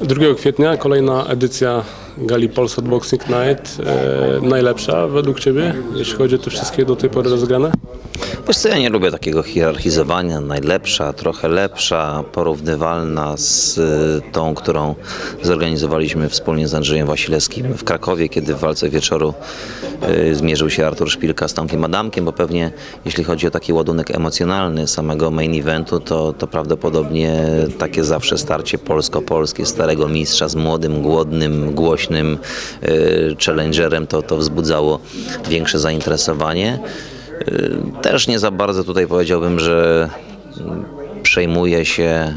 2 kwietnia kolejna edycja gali Polsat Boxing Night. E, najlepsza według Ciebie, jeśli chodzi o te wszystkie do tej pory rozegrane? Wiesz co, ja nie lubię takiego hierarchizowania. Najlepsza, trochę lepsza, porównywalna z y, tą, którą zorganizowaliśmy wspólnie z Andrzejem Wasilewskim w Krakowie, kiedy w walce wieczoru y, zmierzył się Artur Szpilka z Tomkiem Adamkiem, bo pewnie jeśli chodzi o taki ładunek emocjonalny samego main eventu, to, to prawdopodobnie takie zawsze starcie polsko-polskie starego mistrza z młodym, głodnym, głośnym y, challengerem, to, to wzbudzało większe zainteresowanie. Y, Też nie za bardzo tutaj powiedziałbym, że przejmuje się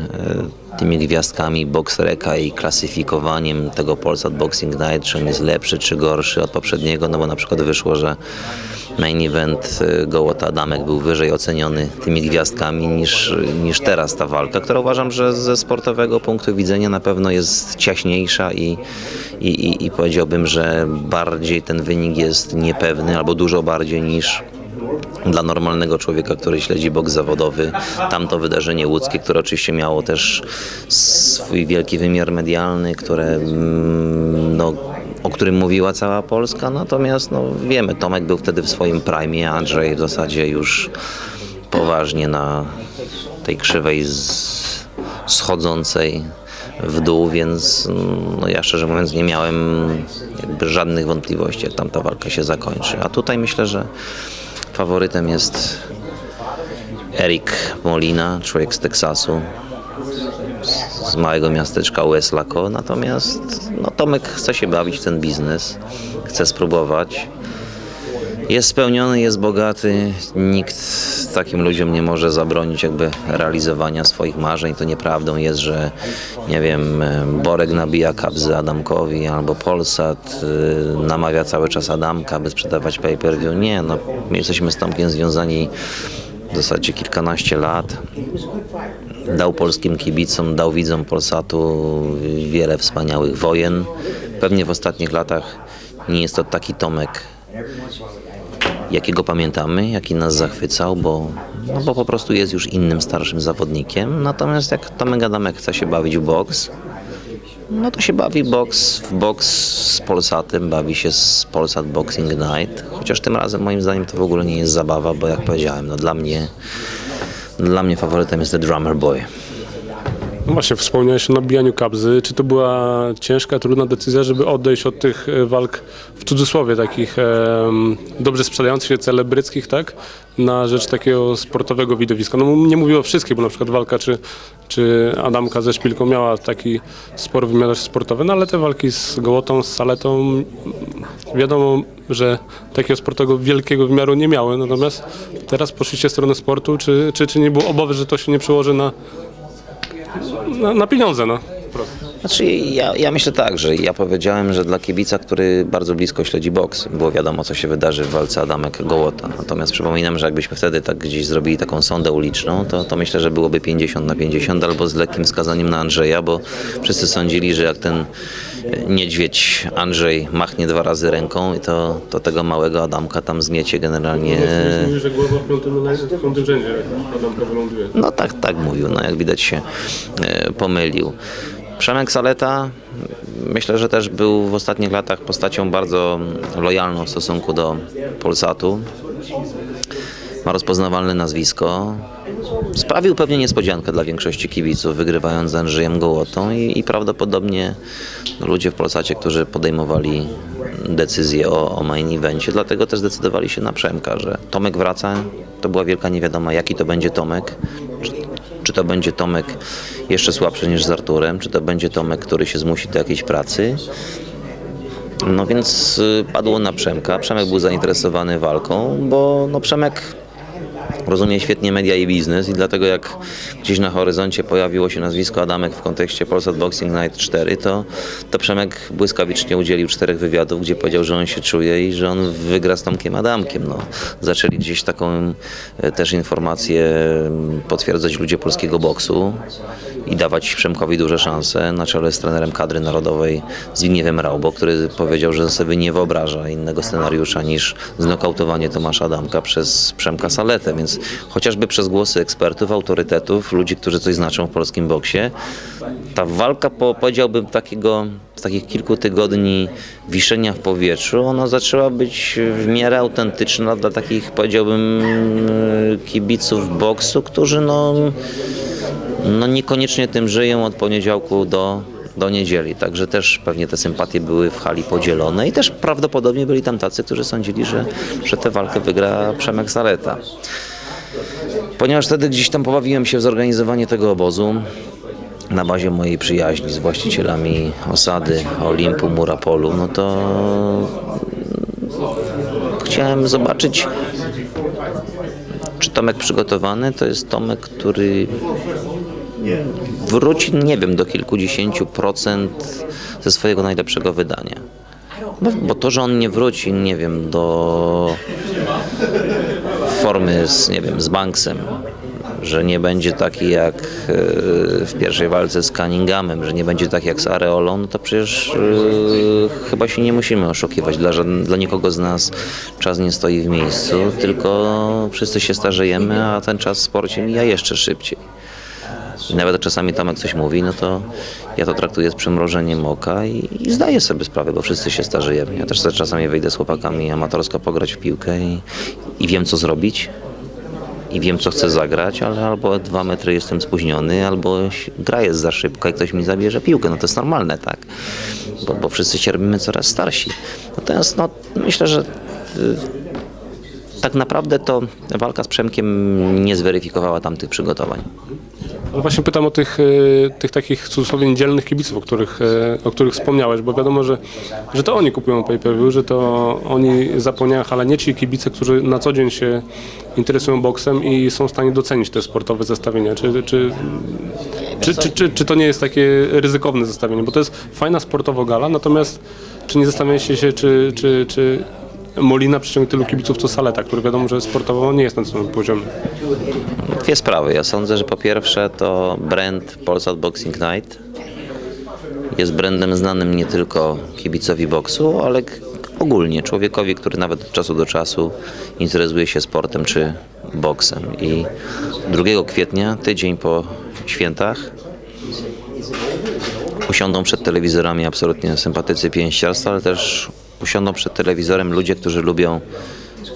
y, tymi gwiazdkami Boxreka i klasyfikowaniem tego Polsat Boxing Night, czy on jest lepszy, czy gorszy od poprzedniego, no bo na przykład wyszło, że main event y, Gołota Adamek był wyżej oceniony tymi gwiazdkami niż, niż teraz ta walka, która uważam, że ze sportowego punktu widzenia na pewno jest ciaśniejsza i, i, i, i powiedziałbym, że bardziej ten wynik jest niepewny albo dużo bardziej niż dla normalnego człowieka, który śledzi boks zawodowy. Tamto wydarzenie łódzkie, które oczywiście miało też swój wielki wymiar medialny, które, mm, no, o którym mówiła cała Polska. Natomiast no, wiemy, Tomek był wtedy w swoim prime, Andrzej w zasadzie już poważnie na tej krzywej schodzącej w dół, więc no, ja szczerze mówiąc nie miałem jakby żadnych wątpliwości, jak tam ta walka się zakończy. A tutaj myślę, że Faworytem jest Eric Molina, człowiek z Teksasu, z- małego miasteczka Weslaco. Natomiast no, Tomek chce się bawić w ten biznes, chce spróbować. Jest spełniony, jest bogaty. Nikt takim ludziom nie może zabronić jakby realizowania swoich marzeń. To nieprawdą jest, że nie wiem, Borek nabija kabzy Adamkowi albo Polsat y, namawia cały czas Adamka, by sprzedawać pay-per-view. Nie, no my jesteśmy z Tomkiem związani w zasadzie kilkanaście lat. Dał polskim kibicom, dał widzom Polsatu wiele wspaniałych wojen. Pewnie w ostatnich latach nie jest to taki Tomek, jakiego pamiętamy, jaki nas zachwycał, bo, no bo po prostu jest już innym starszym zawodnikiem. Natomiast jak Tomek Adamek chce się bawić w boks, no to się bawi boks w boks z Polsatem, bawi się z Polsat Boxing Night. Chociaż tym razem moim zdaniem to w ogóle nie jest zabawa, bo jak powiedziałem, no dla mnie dla mnie faworytem jest The Drummer Boy. No właśnie, wspomniałeś o nabijaniu kabzy. Czy to była ciężka, trudna decyzja, żeby odejść od tych e, walk w cudzysłowie takich em, dobrze sprzedających się celebryckich, tak? Na rzecz takiego sportowego widowiska. No nie mówię o wszystkich, bo na przykład walka czy, czy Adamka ze Szpilką miała taki spory wymiar sportowy, no ale te walki z Gołotą, z Saletą wiadomo, że takiego sportowego wielkiego wymiaru nie miały. Natomiast teraz poszliście w stronę sportu, czy, czy, czy nie było obawy, że to się nie przełoży na, na, na pieniądze, no. Znaczy, ja, ja myślę tak, że ja powiedziałem, że dla kibica, który bardzo blisko śledzi boks, było wiadomo, co się wydarzy w walce Adamek-Gołota. Natomiast przypominam, że jakbyśmy wtedy tak gdzieś zrobili taką sondę uliczną, to, to myślę, że byłoby 50 na 50 albo z lekkim wskazaniem na Andrzeja, bo wszyscy sądzili, że jak ten e, niedźwiedź Andrzej machnie dwa razy ręką, to, to tego małego Adamka tam zmiecie generalnie Mówił, że głowa w piątym, w piątym rzędzie, jak Adamka wyląduje. No tak, tak mówił, no jak widać się e, pomylił. Przemek Saleta myślę, że też był w ostatnich latach postacią bardzo lojalną w stosunku do Polsatu. Ma rozpoznawalne nazwisko. Sprawił pewnie niespodziankę dla większości kibiców, wygrywając z Andrzejem Gołotą i, i prawdopodobnie ludzie w Polsacie, którzy podejmowali decyzję o, o main evencie, dlatego też zdecydowali się na Przemka, że Tomek wraca, to była wielka niewiadoma, jaki to będzie Tomek, czy, czy to będzie Tomek jeszcze słabszy niż z Arturem, czy to będzie Tomek, który się zmusi do jakiejś pracy. No więc y, padło na Przemka. Przemek był zainteresowany walką, bo no Przemek rozumie świetnie media i biznes i dlatego jak gdzieś na horyzoncie pojawiło się nazwisko Adamek w kontekście Polsat Boxing Night 4, to, to Przemek błyskawicznie udzielił czterech wywiadów, gdzie powiedział, że on się czuje i że on wygra z Tomkiem Adamkiem. No, zaczęli gdzieś taką e, też informację potwierdzać ludzie polskiego boksu i dawać Przemkowi duże szanse na czele z trenerem kadry narodowej Zbigniewem Raubo, który powiedział, że sobie nie wyobraża innego scenariusza niż znokautowanie Tomasza Adamka przez Przemka Saletę, więc boks, chociażby przez głosy ekspertów, autorytetów, ludzi, którzy coś znaczą w polskim boksie. Ta walka, po, powiedziałbym, takiego, z takich kilku tygodni wiszenia w powietrzu, ona zaczęła być w miarę autentyczna dla takich, powiedziałbym, kibiców boksu, którzy no, no niekoniecznie tym żyją od poniedziałku do, do niedzieli. Także też pewnie te sympatie były w hali podzielone i też prawdopodobnie byli tam tacy, którzy sądzili, że, że tę walkę wygra Przemek Saleta. Ponieważ wtedy gdzieś tam pobawiłem się w zorganizowanie tego obozu na bazie mojej przyjaźni z właścicielami osady Olimpu Murapolu, no to chciałem zobaczyć, czy Tomek przygotowany to jest Tomek, który wróci, nie wiem, do kilkudziesięciu procent ze swojego najlepszego wydania. Bo, bo to, że on nie wróci, nie wiem, do formy z, nie wiem, z Banksem, że nie będzie taki jak e, w pierwszej walce z Cunninghamem, że nie będzie tak jak z Areolą, no to przecież e, chyba się nie musimy oszukiwać. Dla, dla nikogo z nas czas nie stoi w miejscu, tylko wszyscy się starzejemy, a ten czas w sporcie mija jeszcze szybciej. I nawet jak czasami Tomek coś mówi, no to ja to traktuję z przymrożeniem oka i, i zdaję sobie sprawę, bo wszyscy się starzejemy. Ja też czasami wyjdę z chłopakami amatorsko pograć w piłkę i, i wiem co zrobić i wiem co chcę zagrać, ale albo dwa metry jestem spóźniony, albo gra jest za szybka i ktoś mi zabierze piłkę. No to jest normalne, tak? Bo, bo wszyscy się robimy coraz starsi. Natomiast no, myślę, że tak naprawdę to walka z Przemkiem nie zweryfikowała tamtych przygotowań. Ale właśnie pytam o tych, e, tych takich cudzysłowie niedzielnych kibiców, o których, e, o których wspomniałeś, bo wiadomo, że, że to oni kupują pay-per-view, że to oni zapomniają, ale nie ci kibice, którzy na co dzień się interesują boksem i są w stanie docenić te sportowe zestawienia. Czy, czy, czy, czy, czy, czy to nie jest takie ryzykowne zestawienie? Bo to jest fajna sportowo gala, natomiast czy nie zastanawiacie się, czy, czy, czy Molina przyciągnie tylu kibiców co Saleta, który wiadomo, że sportowo nie jest na tym poziomie. Dwie sprawy. Ja sądzę, że po pierwsze to brand Polsat Boxing Night jest brandem znanym nie tylko kibicowi boksu, ale ogólnie człowiekowi, który nawet od czasu do czasu interesuje się sportem czy boksem. I 2 kwietnia, tydzień po świętach, usiądą przed telewizorami absolutnie sympatycy pięściarstwa, ale też usiądą przed telewizorem ludzie, którzy lubią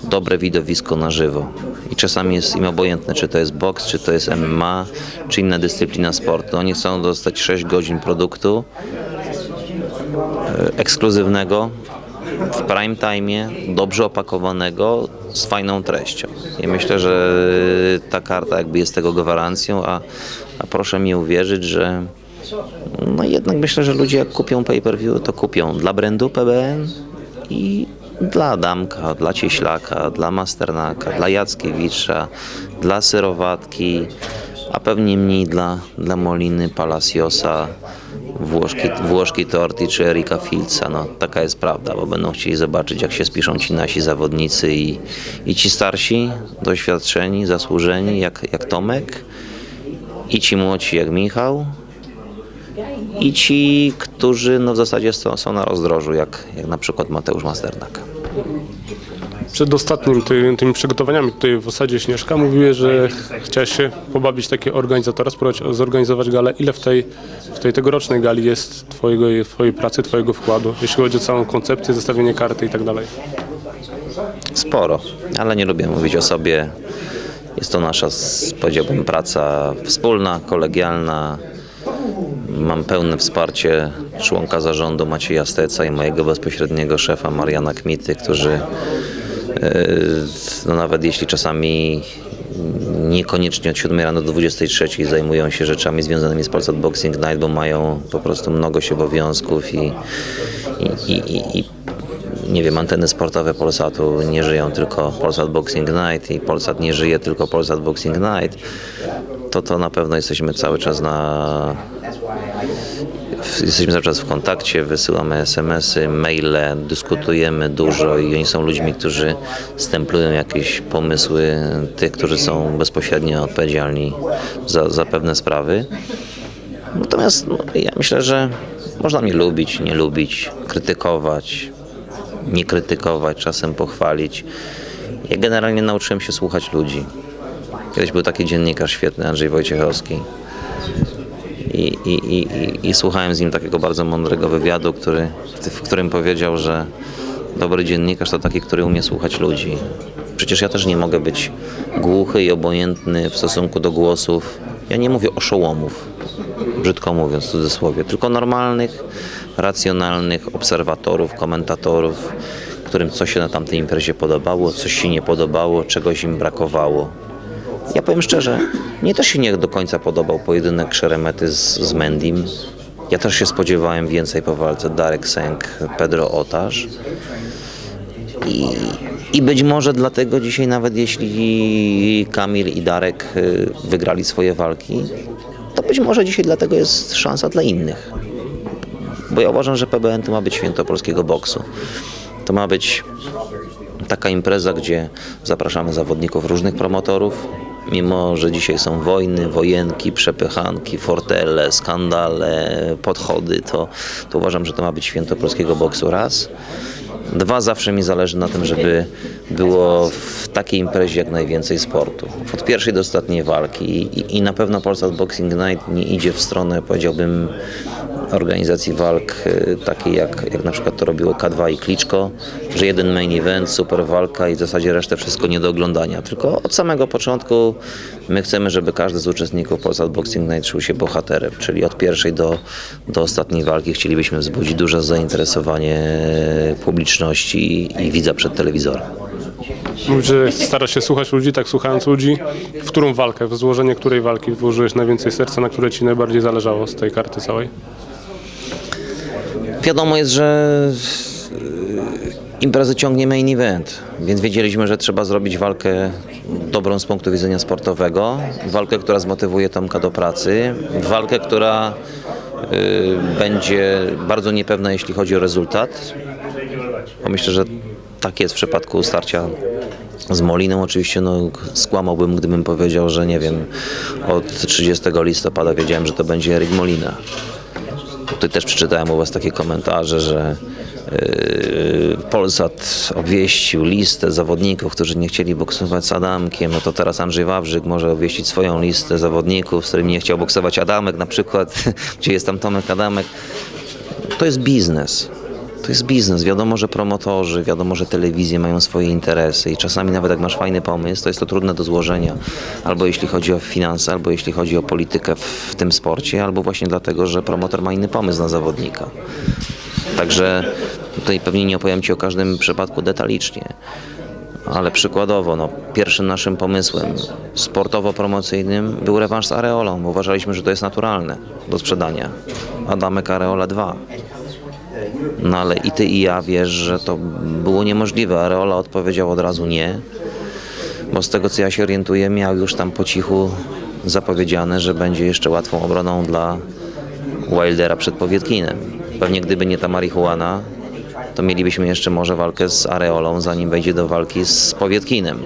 dobre widowisko na żywo. I czasami jest im obojętne, czy to jest boks, czy to jest MMA, czy inna dyscyplina sportu. Oni chcą dostać 6 godzin produktu e, ekskluzywnego, w prime time, dobrze opakowanego, z fajną treścią. I myślę, że ta karta jakby jest tego gwarancją, a, a proszę mi uwierzyć, że no jednak myślę, że ludzie jak kupią pay-per-view, to kupią dla brandu PBN i dla Adamka, dla Cieślaka, dla Masternaka, dla Jackiewicza, dla Syrowatki, a pewnie mniej dla, dla Moliny, Palaciosa, Włoszki, Włoszki Torti czy Erika Filca. No, taka jest prawda, bo będą chcieli zobaczyć, jak się spiszą ci nasi zawodnicy i, i ci starsi, doświadczeni, zasłużeni, jak, jak Tomek, i ci młodsi, jak Michał, i ci, którzy no, w zasadzie są, są na rozdrożu, jak, jak na przykład Mateusz Masternak. Przed ostatnim ty, tymi przygotowaniami tutaj w osadzie Śnieżka mówiłeś, że chciałeś się pobawić takiego organizatora, spróbować zorganizować galę. Ile w tej, w tej tegorocznej gali jest twojego, twojej pracy, twojego wkładu, jeśli chodzi o całą koncepcję, zestawienie karty i tak dalej? Sporo, ale nie lubię mówić o sobie. Jest to nasza, powiedziałbym, praca wspólna, kolegialna. Mam pełne wsparcie członka zarządu Macieja Steca i mojego bezpośredniego szefa Mariana Kmity, którzy e, no nawet jeśli czasami niekoniecznie od 7 rano do 23 zajmują się rzeczami związanymi z Polsat Boxing Night, bo mają po prostu mnogość obowiązków i, i, i, i, nie wiem, anteny sportowe Polsatu nie żyją tylko Polsat Boxing Night i Polsat nie żyje tylko Polsat Boxing Night, to to na pewno jesteśmy cały czas na jesteśmy cały czas w kontakcie, wysyłamy SMS-y, maile, dyskutujemy dużo i oni są ludźmi, którzy stemplują jakieś pomysły tych, którzy są bezpośrednio odpowiedzialni za, za pewne sprawy. Natomiast no, ja myślę, że można mnie lubić, nie lubić, krytykować, nie krytykować, czasem pochwalić. Ja generalnie nauczyłem się słuchać ludzi. Kiedyś był taki dziennikarz świetny, Andrzej Wojciechowski. I, i, i, i, I słuchałem z nim takiego bardzo mądrego wywiadu, który, w którym powiedział, że dobry dziennikarz to taki, który umie słuchać ludzi. Przecież ja też nie mogę być głuchy i obojętny w stosunku do głosów. Ja nie mówię oszołomów, brzydko mówiąc w cudzysłowie, tylko normalnych, racjonalnych obserwatorów, komentatorów, którym coś się na tamtej imprezie podobało, coś się nie podobało, czegoś im brakowało. Ja powiem szczerze, mnie też się nie do końca podobał pojedynek Szeremety z, z Mendim. Ja też się spodziewałem więcej po walce Darek Sęk, Pedro Otarz. I, I być może dlatego dzisiaj nawet jeśli Kamil i Darek y, wygrali swoje walki, to być może dzisiaj dlatego jest szansa dla innych. Bo ja uważam, że PBN to ma być święto polskiego boksu. To ma być taka impreza, gdzie zapraszamy zawodników różnych promotorów. Mimo, że dzisiaj są wojny, wojenki, przepychanki, fortele, skandale, podchody, to, to uważam, że to ma być święto polskiego boksu raz. Dwa, zawsze mi zależy na tym, żeby było w takiej imprezie jak najwięcej sportu. Od pierwszej do ostatniej walki i, i na pewno Polsat Boxing Night nie idzie w stronę, powiedziałbym, organizacji walk y, takiej jak, jak na przykład to robiło K2 i Kliczko, że jeden main event, super walka i w zasadzie resztę wszystko nie do oglądania. Tylko od samego początku my chcemy, żeby każdy z uczestników Polsat Boxing Night czuł się bohaterem, czyli od pierwszej do, do ostatniej walki chcielibyśmy wzbudzić duże zainteresowanie publiczności i, widza przed telewizorem. Mówisz, że starasz się słuchać ludzi, tak słuchając ludzi. W którą walkę, w złożenie której walki włożyłeś najwięcej serca, na której ci najbardziej zależało z tej karty całej? Wiadomo jest, że y, imprezę ciągnie main event, więc wiedzieliśmy, że trzeba zrobić walkę dobrą z punktu widzenia sportowego, walkę, która zmotywuje Tomka do pracy, walkę, która y, będzie bardzo niepewna, jeśli chodzi o rezultat. Bo myślę, że tak jest w przypadku starcia z Moliną. Oczywiście no, skłamałbym, gdybym powiedział, że nie wiem, od 30 listopada wiedziałem, że to będzie Erik Molina. Tutaj też przeczytałem u Was takie komentarze, że yy, Polsat obwieścił listę zawodników, którzy nie chcieli boksować z Adamkiem. No to teraz Andrzej Wawrzyk może obwieścić swoją listę zawodników, z którymi nie chciał boksować Adamek na przykład, gdzie jest tam Tomek Adamek. To jest biznes. To jest biznes. Wiadomo, że promotorzy, wiadomo, że telewizje mają swoje interesy i czasami nawet jak masz fajny pomysł, to jest to trudne do złożenia. Albo jeśli chodzi o finanse, albo jeśli chodzi o politykę w, tym sporcie, albo właśnie dlatego, że promotor ma inny pomysł na zawodnika. Także tutaj pewnie nie opowiem Ci o każdym przypadku detalicznie. Ale przykładowo, no, pierwszym naszym pomysłem sportowo-promocyjnym był rewanż z Areolą. bo Uważaliśmy, że to jest naturalne do sprzedania. Adamek Areola 2. No ale i ty i ja wiesz, że to było niemożliwe. Areola odpowiedział od razu nie, bo z tego co ja się orientuję, miał już tam po cichu zapowiedziane, że będzie jeszcze łatwą obroną dla Wildera przed Powietkinem. Pewnie gdyby nie ta marihuana, to mielibyśmy jeszcze może walkę z Areolą, zanim wejdzie do walki z Powietkinem.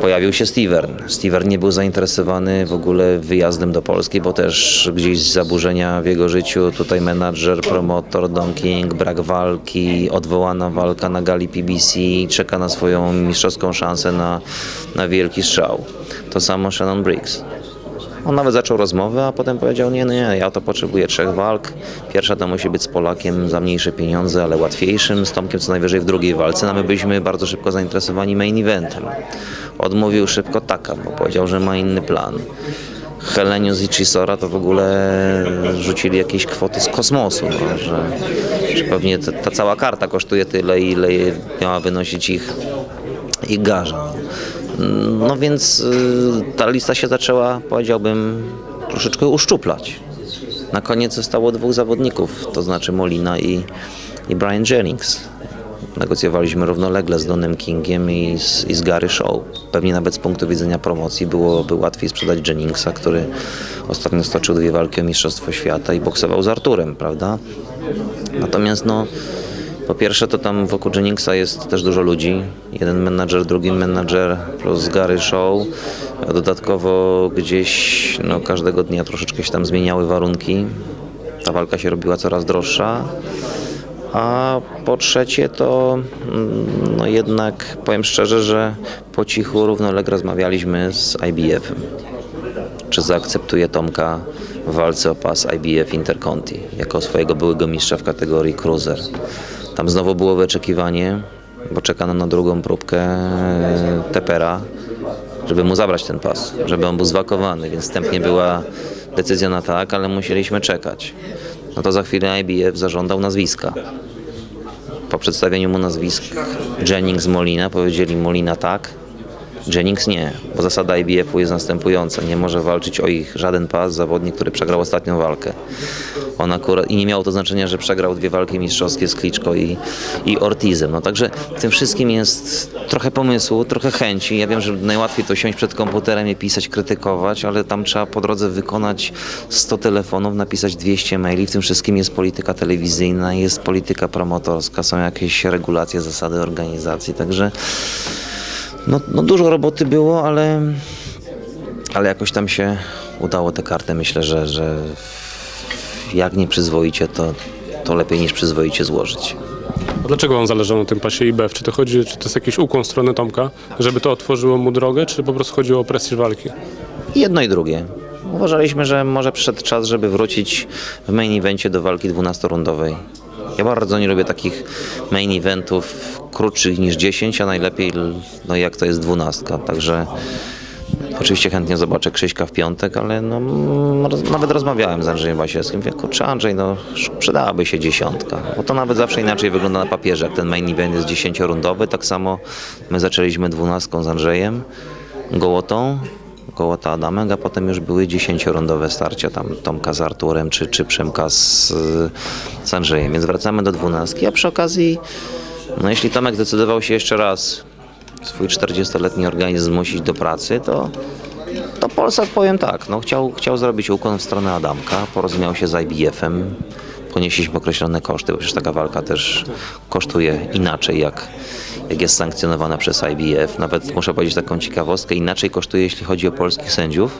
Pojawił się Stevern. Stevern nie był zainteresowany w ogóle wyjazdem do Polski, bo też gdzieś zaburzenia w jego życiu. Tutaj menadżer, promotor, Don King, brak walki, odwołana walka na gali PBC, czeka na swoją mistrzowską szansę na, na wielki strzał. To samo Shannon Briggs. On nawet zaczął rozmowę, a potem powiedział, nie, nie, ja to potrzebuję trzech walk. Pierwsza to musi być z Polakiem za mniejsze pieniądze, ale łatwiejszym, z Tomkiem co najwyżej w drugiej walce. No my byliśmy bardzo szybko zainteresowani main eventem. Odmówił szybko taka, bo powiedział, że ma inny plan. Helenius i Chisora to w ogóle rzucili jakieś kwoty z kosmosu, no, że, że pewnie ta, ta cała karta kosztuje tyle, ile miała wynosić ich, ich garza. No więc y, ta lista się zaczęła, powiedziałbym, troszeczkę uszczuplać. Na koniec zostało dwóch zawodników, to znaczy Molina i, i Brian Jennings. Negocjowaliśmy równolegle z Donem Kingiem i z, i z Gary Show. Pewnie nawet z punktu widzenia promocji byłoby łatwiej sprzedać Jenningsa, który ostatnio stoczył dwie walki o Mistrzostwo Świata i boksował z Arturem, prawda? Natomiast no, po pierwsze to tam wokół Jenningsa jest też dużo ludzi. Jeden menadżer, drugi menadżer plus Gary Show. Dodatkowo gdzieś no, każdego dnia troszeczkę się tam zmieniały warunki. Ta walka się robiła coraz droższa. A po trzecie to mm, no jednak powiem szczerze, że po cichu równolegle rozmawialiśmy z IBF-em. Czy zaakceptuje Tomka w walce o pas IBF Interconti jako swojego byłego mistrza w kategorii cruiser. Tam znowu było wyczekiwanie, bo czekano na drugą próbkę e, Tepera, żeby mu zabrać ten pas, żeby on był zwakowany, więc wstępnie była decyzja na tak, ale musieliśmy czekać. No to za chwilę IBF zażądał nazwiska. Po przedstawieniu mu nazwisk Jennings Molina powiedzieli Molina tak, Jennings nie, bo zasada IBF-u jest następująca. Nie może walczyć o ich żaden pas zawodnik, który przegrał ostatnią walkę. On akurat, I nie miało to znaczenia, że przegrał dwie walki mistrzowskie z Kliczko i, i Ortizem. No także w tym wszystkim jest trochę pomysłu, trochę chęci. Ja wiem, że najłatwiej to siąść przed komputerem i pisać, krytykować, ale tam trzeba po drodze wykonać 100 telefonów, napisać 200 maili. W tym wszystkim jest polityka telewizyjna, jest polityka promotorska, są jakieś regulacje, zasady organizacji. Także no, no dużo roboty było, ale, ale jakoś tam się udało tę kartę. Myślę, że, że jak nie przyzwoicie, to, to lepiej niż przyzwoicie złożyć. A dlaczego wam zależało na tym pasie IBF? Czy to chodzi, czy to jest jakiś ukłon w stronę Tomka, żeby to otworzyło mu drogę, czy po prostu chodziło o prestiż walki? Jedno i drugie. Uważaliśmy, że może przyszedł czas, żeby wrócić w main evencie do walki 12-rundowej. Ja bardzo nie lubię takich main eventów krótszych niż 10, a najlepiej no jak to jest 12. Także oczywiście chętnie zobaczę Krzyśka w piątek, ale no, roz, nawet rozmawiałem z Andrzejem Wasielskim. Mówię, kurczę Andrzej, no przydałaby się dziesiątka, bo to nawet zawsze inaczej wygląda na papierze. Jak ten main event jest dziesięciorundowy, tak samo my zaczęliśmy dwunastką z Andrzejem Gołotą, Gołota Adamek, a potem już były dziesięciorundowe starcia, tam Tomka z Arturem czy, czy Przemka z, z Andrzejem, więc wracamy do dwunastki, a przy okazji, no jeśli Tomek zdecydował się jeszcze raz swój 40-letni organizm zmusić do pracy, to, to Polsat powiem tak, no chciał, chciał zrobić ukłon w stronę Adamka, porozumiał się z IBF-em, ponieśliśmy określone koszty, bo przecież taka walka też kosztuje inaczej, jak, jak jest sankcjonowana przez IBF. Nawet muszę powiedzieć taką ciekawostkę, inaczej kosztuje, jeśli chodzi o polskich sędziów,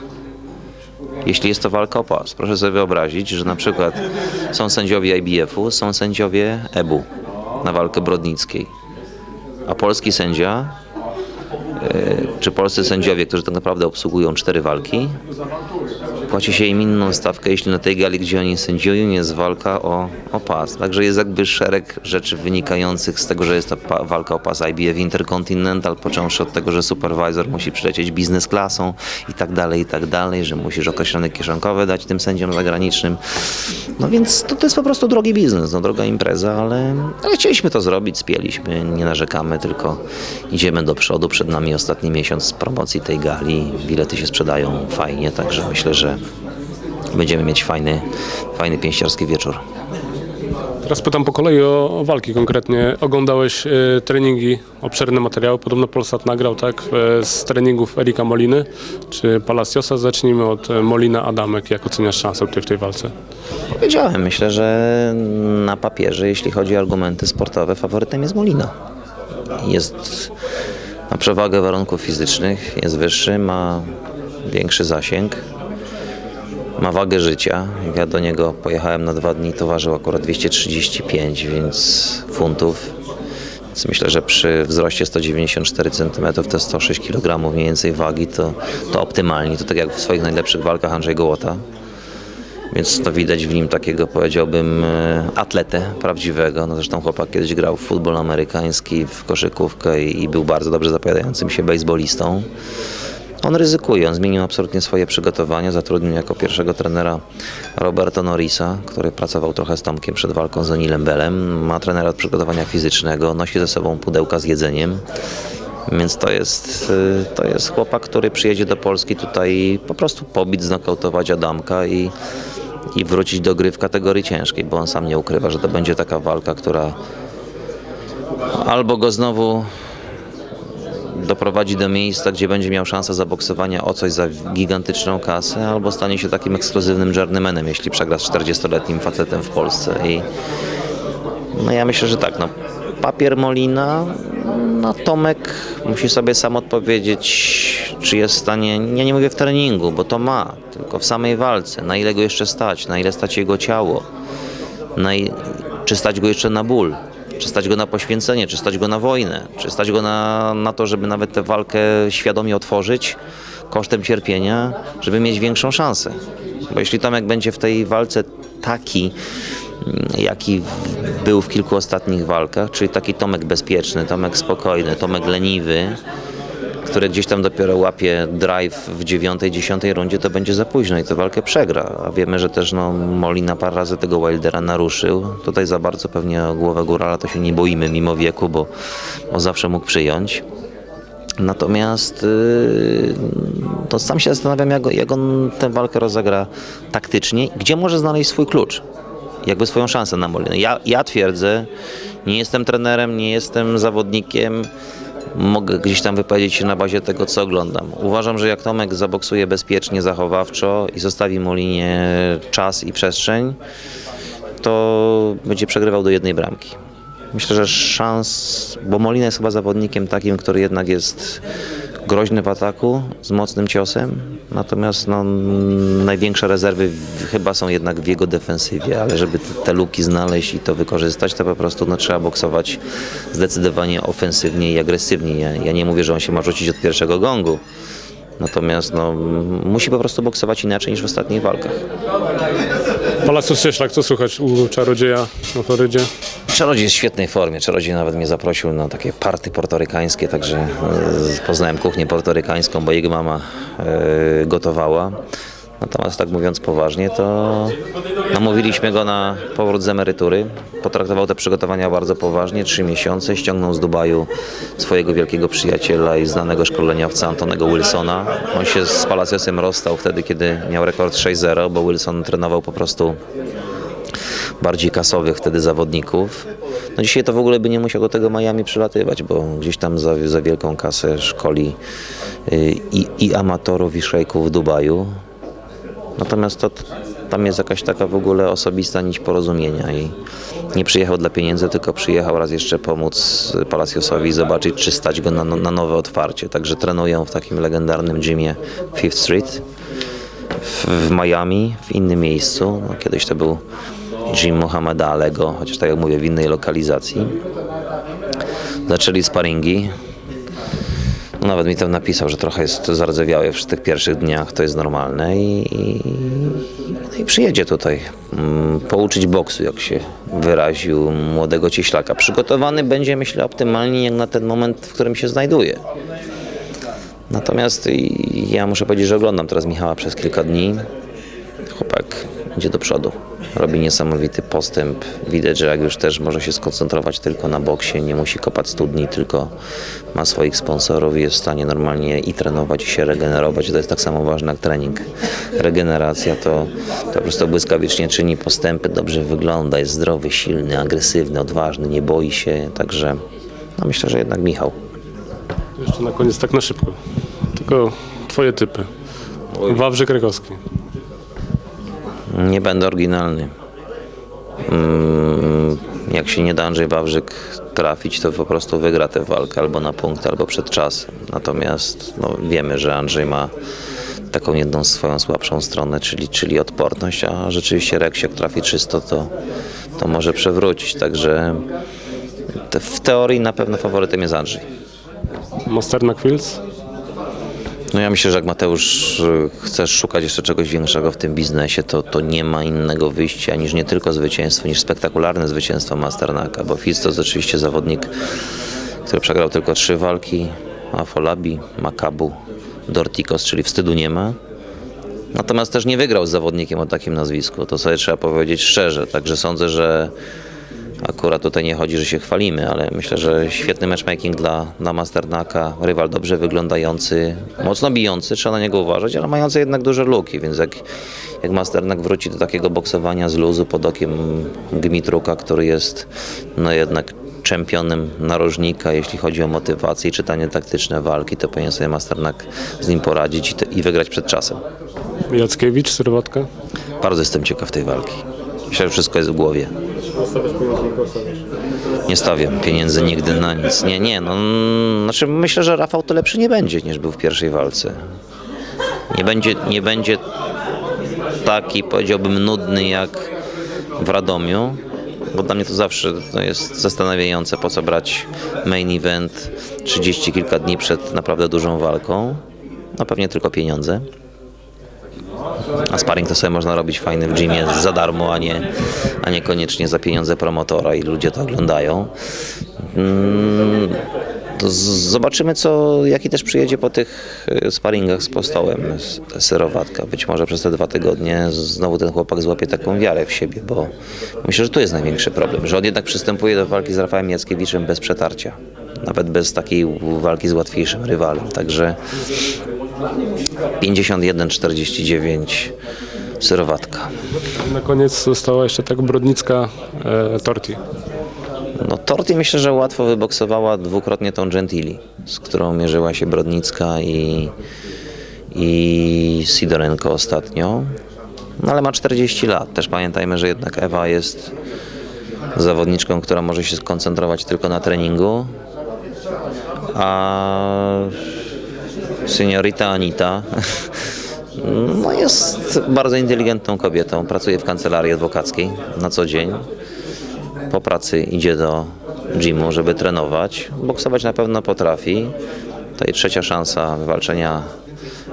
jeśli jest to walka o pas. Proszę sobie wyobrazić, że na przykład są sędziowie IBF-u, są sędziowie EBU na walkę Brodnickiej, a polski sędzia czy polscy sędziowie, którzy tak naprawdę obsługują cztery walki, płaci się im inną stawkę, jeśli na tej gali, gdzie oni sędziują, jest walka o, o pas. Także jest jakby szereg rzeczy wynikających z tego, że jest to pa- walka o pas IBF Intercontinental, począwszy od tego, że supervisor musi przylecieć biznes klasą i tak dalej, i tak dalej, że musisz określone kieszonkowe dać tym sędziom zagranicznym. No więc to, to jest po prostu drogi biznes, no droga impreza, ale, ale chcieliśmy to zrobić, spieliśmy, nie narzekamy, tylko idziemy do przodu. Przed nami ostatni miesiąc promocji tej gali. Bilety się sprzedają fajnie, także myślę, że będziemy mieć fajny, fajny pięściarski wieczór. Teraz pytam po kolei o, o walki konkretnie. Oglądałeś e, treningi, obszerne materiały, podobno Polsat nagrał, tak, e, z treningów Erika Moliny czy Palaciosa. Zacznijmy od e, Molina Adamek. Jak oceniasz szansę tutaj w tej walce? Powiedziałem, myślę, że na papierze, jeśli chodzi o argumenty sportowe, faworytem jest Molina. Jest ma przewagę warunków fizycznych, jest wyższy, ma większy zasięg, ma wagę życia. Jak ja do niego pojechałem na dwa dni, to ważył akurat 235 więc funtów. Więc myślę, że przy wzroście 194 cm to 106 kg mniej więcej wagi to, to optymalnie. To tak jak w swoich najlepszych walkach Andrzej Gołota. Więc to widać w nim takiego, powiedziałbym, e, atletę prawdziwego. No zresztą chłopak kiedyś grał w futbol amerykański, w koszykówkę i, i był bardzo dobrze zapowiadającym się baseballistą. On ryzykuje, on zmienił absolutnie swoje przygotowania, zatrudnił jako pierwszego trenera Roberto Norrisa, który pracował trochę z Tomkiem przed walką z Onilem Belem. Ma trenera od przygotowania fizycznego, nosi ze sobą pudełka z jedzeniem. Więc to jest, y, to jest chłopak, który przyjedzie do Polski tutaj po prostu pobić, znokautować Adamka i, i wrócić do gry w kategorii ciężkiej, bo on sam nie ukrywa, że to będzie taka walka, która albo go znowu doprowadzi do miejsca, gdzie będzie miał szansę zaboksowania o coś za gigantyczną kasę, albo stanie się takim ekskluzywnym journeymanem, jeśli przegra z 40-letnim facetem w Polsce. I no ja myślę, że tak, no papier Molina, no Tomek musi sobie sam odpowiedzieć, czy jest w stanie, ja nie mówię w treningu, bo to ma, tylko w samej walce, na ile go jeszcze stać, na ile stać jego ciało, na Czy stać go jeszcze na ból? Czy stać go na poświęcenie? Czy stać go na wojnę? Czy stać go na, na to, żeby nawet tę walkę świadomie otworzyć kosztem cierpienia, żeby mieć większą szansę? Bo jeśli Tomek będzie w tej walce taki, mm, jaki był w kilku ostatnich walkach, czyli taki Tomek bezpieczny, Tomek spokojny, Tomek leniwy, który gdzieś tam dopiero łapie drive w dziewiątej, dziesiątej rundzie, to będzie za późno i tę walkę przegra. A wiemy, że też no, Molina parę razy tego Wildera naruszył. Tutaj za bardzo pewnie o głowę górala to się nie boimy mimo wieku, bo, bo zawsze mógł przyjąć. Natomiast yy, to sam się zastanawiam, jak, jak on tę walkę rozegra taktycznie, gdzie może znaleźć swój klucz, jakby swoją szansę na Molinę. Ja, ja twierdzę, nie jestem trenerem, nie jestem zawodnikiem, mogę gdzieś tam wypowiedzieć się na bazie tego, co oglądam. Uważam, że jak Tomek zaboksuje bezpiecznie, zachowawczo i zostawi Molinie czas i przestrzeń, to będzie przegrywał do jednej bramki. Myślę, że szans, bo Molina jest chyba zawodnikiem takim, który jednak jest groźny w ataku, z mocnym ciosem, natomiast no, największe rezerwy chyba są jednak w jego defensywie, ale żeby te, luki znaleźć i to wykorzystać, to po prostu no, trzeba boksować zdecydowanie ofensywniej i agresywniej. Ja, ja nie mówię, że on się ma rzucić od pierwszego gongu, natomiast no, musi po prostu boksować inaczej niż w ostatnich walkach. Palacios Cieślak, co słychać u czarodzieja na Florydzie? Czarodziej jest w świetnej formie. Czarodziej nawet mnie zaprosił na takie party portorykańskie, także e, poznałem kuchnię portorykańską, bo jego mama e, gotowała. Natomiast tak mówiąc poważnie, to namówiliśmy go na powrót z emerytury. Potraktował te przygotowania bardzo poważnie, trzy miesiące. Ściągnął z Dubaju swojego wielkiego przyjaciela i znanego szkoleniowca Antonego Wilsona. On się z Palaciosem rozstał wtedy, kiedy miał rekord 6-0, bo Wilson trenował po prostu bardziej kasowych wtedy zawodników. No dzisiaj to w ogóle by nie musiał do tego Miami przylatywać, bo gdzieś tam za, za wielką kasę szkoli y, i, i amatorów, i szejków w Dubaju. Natomiast to, tam jest jakaś taka w ogóle osobista nić porozumienia i nie przyjechał dla pieniędzy, tylko przyjechał raz jeszcze pomóc Palaciosowi zobaczyć, czy stać go na, na nowe otwarcie. Także trenują w takim legendarnym gymie Fifth Street w, Miami, w innym miejscu. No, kiedyś to był gym Mohameda Alego, chociaż tak jak mówię, w innej lokalizacji. Zaczęli sparingi. Nawet mi tam napisał, że trochę jest zardzewiały w tych pierwszych dniach, to jest normalne i, i, no i przyjedzie tutaj mm, pouczyć boksu, jak się wyraził młodego cieślaka. Przygotowany będzie, myślę, optymalnie jak na ten moment, w którym się znajduje. Natomiast ja muszę powiedzieć, że oglądam teraz Michała przez kilka dni. Chłopak idzie do przodu. Robi niesamowity postęp. Widać, że jak już też może się skoncentrować tylko na boksie, nie musi kopać studni, tylko ma swoich sponsorów i jest w stanie normalnie i trenować, i się regenerować. To jest tak samo ważne jak trening. Regeneracja to, to po prostu błyskawicznie czyni postępy, dobrze wygląda, jest zdrowy, silny, agresywny, odważny, nie boi się. Także no myślę, że jednak Michał. Jeszcze na koniec tak na szybko. Tylko twoje typy. Wawrzyk Rekowski. Nie będę oryginalny. Mm, Jak się nie da Andrzej Wawrzyk trafić, to po prostu wygra tę walkę albo na punkt, albo przed czasem. Natomiast no, wiemy, że Andrzej ma taką jedną swoją słabszą stronę, czyli, czyli odporność, a rzeczywiście Rex jak trafi czysto, to, to może przewrócić. Także te, w teorii na pewno faworytem jest Andrzej. Masternak Fields. No ja myślę, że jak Mateusz y, chcesz szukać jeszcze czegoś większego w tym biznesie, to, to nie ma innego wyjścia niż nie tylko zwycięstwo, niż spektakularne zwycięstwo Masternaka, bo Fitz to jest oczywiście zawodnik, który przegrał tylko trzy walki, Afolabi, Makabu, Dortikos, czyli wstydu nie ma. Natomiast też nie wygrał z zawodnikiem o takim nazwisku, to sobie trzeba powiedzieć szczerze, także sądzę, że Akurat tutaj nie chodzi, że się chwalimy, ale myślę, że świetny matchmaking dla, dla Masternaka. Rywal dobrze wyglądający, mocno bijący, trzeba na niego uważać, ale mający jednak duże luki, więc jak, jak Masternak wróci do takiego boksowania z luzu pod okiem Gmitruka, który jest no jednak czempionem narożnika, jeśli chodzi o motywację i czytanie taktyczne walki, to powinien sobie Masternak z nim poradzić i, te, i wygrać przed czasem. Jackiewicz, Syrwatka. Bardzo jestem ciekaw tej walki. Myślę, że wszystko jest w głowie. Nie stawiam pieniędzy nigdy na nic. Nie, nie, no, znaczy myślę, że Rafał to lepszy nie będzie niż był w pierwszej walce. Nie będzie, nie będzie taki, powiedziałbym, nudny jak w Radomiu, bo dla mnie to zawsze to jest zastanawiające, po co brać main event 30 kilka dni przed naprawdę dużą walką. No pewnie tylko pieniądze. A sparring to sobie można robić fajny w gymie za darmo, a nie, a nie koniecznie za pieniądze promotora i ludzie to oglądają. Mm, to zobaczymy, co, jaki też przyjedzie po tych y, sparingach z postołem serowatka. Być może przez te dwa tygodnie znowu ten chłopak złapie taką wiarę w siebie, bo myślę, że tu jest największy problem, że on jednak przystępuje do walki z Rafałem Jackiewiczem bez przetarcia. Nawet bez takiej walki z łatwiejszym rywalem. Także 51-49 serowatka. Na koniec została jeszcze tak Brodnicka e, Torti. No Torti myślę, że łatwo wyboksowała dwukrotnie tą Gentili, z którą mierzyła się Brodnicka i, i Sidorenko ostatnio. No ale ma 40 lat. Też pamiętajmy, że jednak Ewa jest zawodniczką, która może się skoncentrować tylko na treningu, a seniorita Anita no jest bardzo inteligentną kobietą. Pracuje w kancelarii adwokackiej na co dzień po pracy idzie do gymu, żeby trenować. Boksować na pewno potrafi. To jej trzecia szansa wywalczenia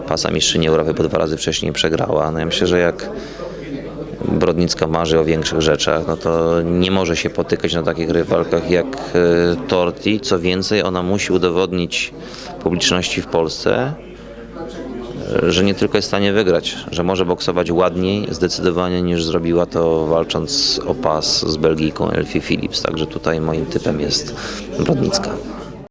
pasa mistrzyni Europy, bo dwa razy wcześniej przegrała. No ja myślę, że jak Brodnicka marzy o większych rzeczach, no to nie może się potykać na takich rywalkach jak e, Torti. Co więcej, ona musi udowodnić publiczności w Polsce, że nie tylko jest w stanie wygrać, że może boksować ładniej, zdecydowanie niż zrobiła to walcząc o pas z Belgijką Elfie Phillips. Także tutaj moim typem jest Brodnicka.